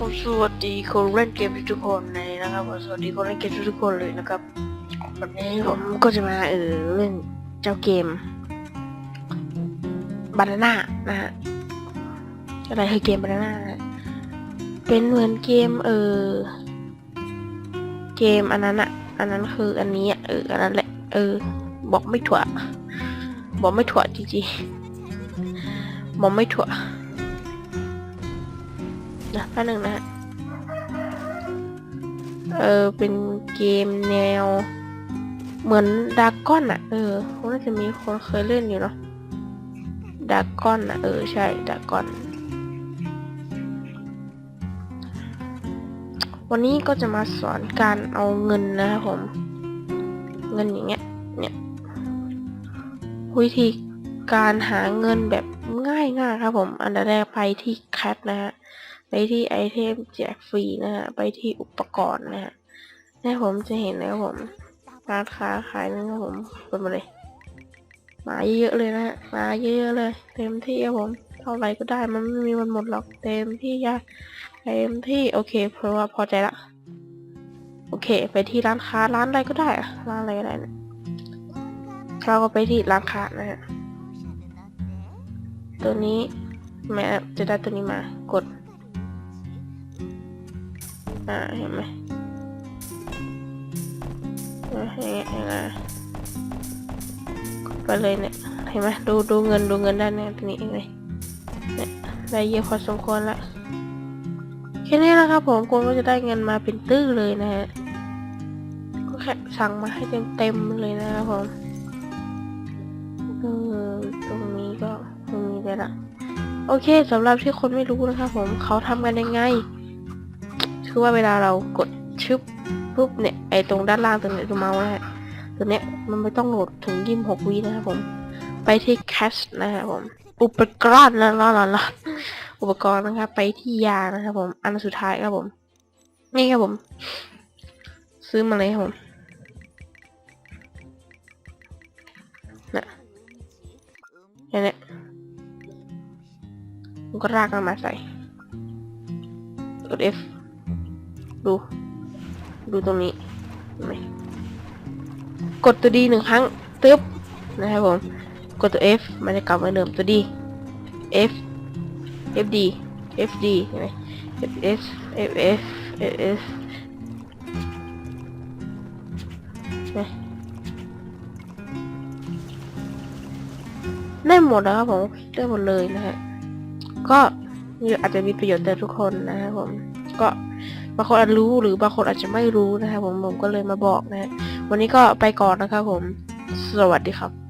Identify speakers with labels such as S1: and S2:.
S1: สวัสดีคนเล่นเกมทุกคนเลยนะครับสวัสดีคนเล่นเกมทุกคนเลยนะครับวันนี้ผมก็จะมาเออเล่นเจ้าเกมบานาน่านะฮะอะไรคือเกมบานาน่าเป็นเหมือนเกมเออเกมอันนั้นอะอันนั้นคืออันนี้อะเอออันนั้นแหละเออ บอกไม่ถั่วบอกไม่ถั่วจริงๆบอกไม่ถั่ว นะแป๊บนึงนะเออเป็นเกมแนว เหมือนดากอนอะเออคงน่าจะมีคนเคยเล่นอยู่เนาะดากอนอะเออใช่ดากอน วันนี้ก็จะมาสอนการเอาเงินนะครับผม เงินอย่างเงี้ยเนี่ยวิธีการหาเงินแบบง่ายๆครับผม อันดับแรกไปที่แคทนะฮะ ไปที่ไอเทมแจกฟรีนะฮะ ไปที่อุปกรณ์นะฮะนี่ผมจะเห็นนะครับผมร้านค้าขายนะครับผมเปิดมาเลย มาเยอะๆเลยนะฮะ มาเยอะๆเลย เต็มที่ครับผม เท่าไหร่ก็ได้มันไม่มีวันหมดหรอก เต็มที่ยาเต็มที่โอเค เพราะว่าพอใจละ โอเค ไปที่ร้านค้าร้านอะไรก็ได้อะร้านอะไรก็ได้เนะเราก็ไปที่ร้านค้านะฮะ ตัวนี้แม่จะได้ตัวนี้มากด อ่าเห็นไหมอ่าเห็นเห็นไหมกดไปเลยเนี่ย เห็นไหมดูดูเงินดูเงินได้เนี่ยตัวนี้เองเลยเนี่ยได้เยอะพอสมควรละแค่นี้นะครับผมคุณก็จะได้เงินมาเป็นตื้อเลยนะฮะก็แค่สั่งมาให้เต็มเต็มเลยนะครับผมตรงนี้ก็ไม่มีเลยละโอเคสำหรับที่คนไม่รู้นะครับผมเขาทำกันยังไง คือว่าเวลาเรากดชึบปุ๊บเนี่ยไอตรงด้านล่างตรงเนี้ยตรงเมาส์นะฮะตัวเนี้ยมันไม่ต้องโหลดถึงยี่สิบหกวินะครับผม ไปที่ cache นะครับผม อุปกรณ์แล้วล้วแล้วอุปกรณ์นะครับ ไปที่ยานะครับผม อันสุดท้ายครับผม นี่ครับผม ซื้อมาเลยครับผมนะเนี่ยเนี่ยผมก็รากมันมาใส่กด F ดู ดูตรงนี้เห็นไหมกดตัวดีหนึ่งครั้ง ตึ๊บ นะครับผม กดตัว F มันจะกลับมาเดิมตัวดี F FD FD เห็นไหม FS FS FS เห็นไหมได้หมดแล้วครับผมได้หมดเลยนะฮะก็อาจจะมีประโยชน์แต่ทุกคนนะครับผมก็ บางคนอาจรู้หรือบางคนอาจจะไม่รู้นะครับผมผมก็เลยมาบอกนะฮะวันนี้ก็ไปก่อนนะครับผม สวัสดีครับ